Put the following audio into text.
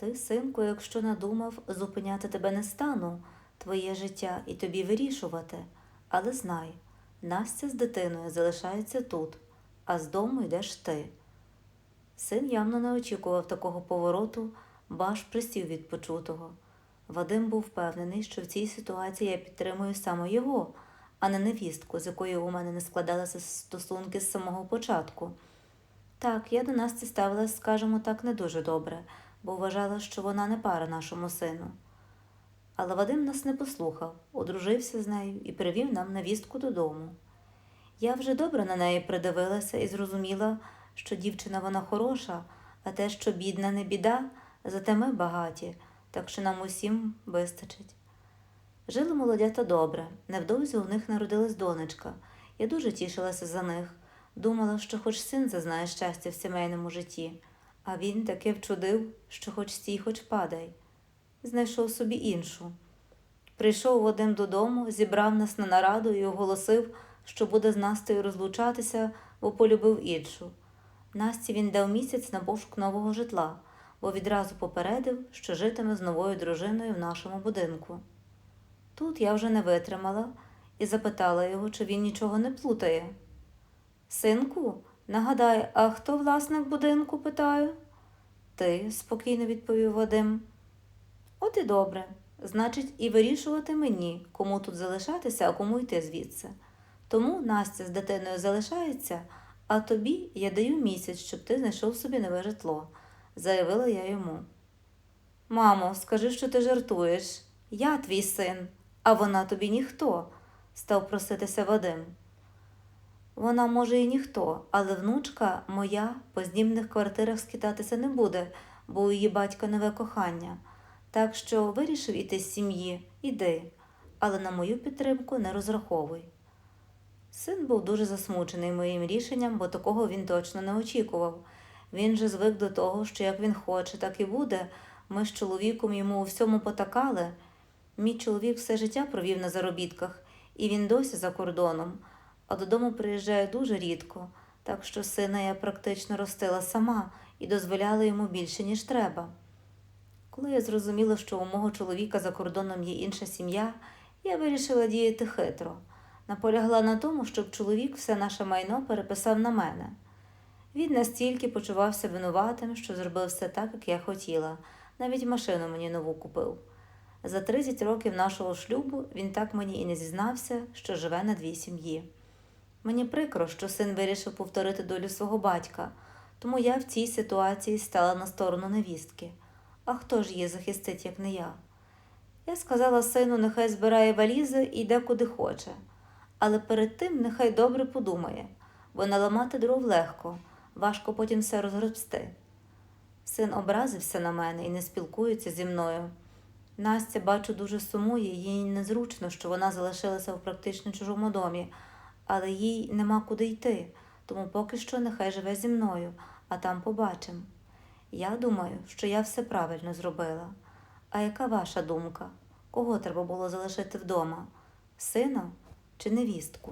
Ти, синку, якщо надумав, зупиняти тебе не стану, твоє життя і тобі вирішувати. Але знай, Настя з дитиною залишається тут, а з дому йдеш ти. Син явно не очікував такого повороту, баш присів від почутого. Вадим був впевнений, що в цій ситуації я підтримую саме його, а не невістку, з якою у мене не складалися стосунки з самого початку. Так, я до Насті ставилась, скажімо так, не дуже добре, бо вважала, що вона не пара нашому сину. Але Вадим нас не послухав, одружився з нею і привів нам невістку додому. Я вже добре на неї придивилася і зрозуміла, що дівчина вона хороша, а те, що бідна не біда, зате ми багаті, так що нам усім вистачить. Жили молодята добре, невдовзі у них народилась донечка. Я дуже тішилася за них, думала, що хоч син зазнає щастя в сімейному житті, а він таки вчудив, що хоч стій, хоч падай. Знайшов собі іншу. Прийшов Вадим додому, зібрав нас на нараду і оголосив, що буде з Настею розлучатися, бо полюбив іншу. Насті він дав місяць на пошук нового житла, бо відразу попередив, що житиме з новою дружиною в нашому будинку. Тут я вже не витримала і запитала його, чи він нічого не плутає. Синку, нагадай, а хто власник будинку? питаю. Ти, спокійно відповів Вадим. От і добре. Значить, і вирішувати мені, кому тут залишатися, а кому йти звідси. Тому Настя з дитиною залишається, а тобі я даю місяць, щоб ти знайшов собі нове житло, заявила я йому. Мамо, скажи, що ти жартуєш. Я твій син, а вона тобі ніхто, став проситися Вадим. Вона, може, і ніхто, але внучка моя по знімних квартирах скитатися не буде, бо у її батька нове кохання. Так що вирішив іти з сім'ї, іди, але на мою підтримку не розраховуй. Син був дуже засмучений моїм рішенням, бо такого він точно не очікував. Він же звик до того, що як він хоче, так і буде. Ми з чоловіком йому у всьому потакали. Мій чоловік все життя провів на заробітках, і він досі за кордоном, а додому приїжджає дуже рідко, так що сина я практично ростила сама і дозволяла йому більше, ніж треба. Коли я зрозуміла, що у мого чоловіка за кордоном є інша сім'я, я вирішила діяти хитро. Наполягла на тому, щоб чоловік все наше майно переписав на мене. Він настільки почувався винуватим, що зробив все так, як я хотіла, навіть машину мені нову купив. За 30 років нашого шлюбу він так мені і не зізнався, що живе на дві сім'ї. Мені прикро, що син вирішив повторити долю свого батька, тому я в цій ситуації стала на сторону невістки. А хто ж її захистить, як не я? Я сказала сину, нехай збирає валізи і йде куди хоче, але перед тим нехай добре подумає, бо наламати дров легко, важко потім все розгребсти. Син образився на мене і не спілкується зі мною. Настя, бачу, дуже сумує, їй незручно, що вона залишилася в практично чужому домі, але їй нема куди йти, тому поки що нехай живе зі мною, а там побачимо. Я думаю, що я все правильно зробила. А яка ваша думка? Кого треба було залишити вдома? Сина чи невістку?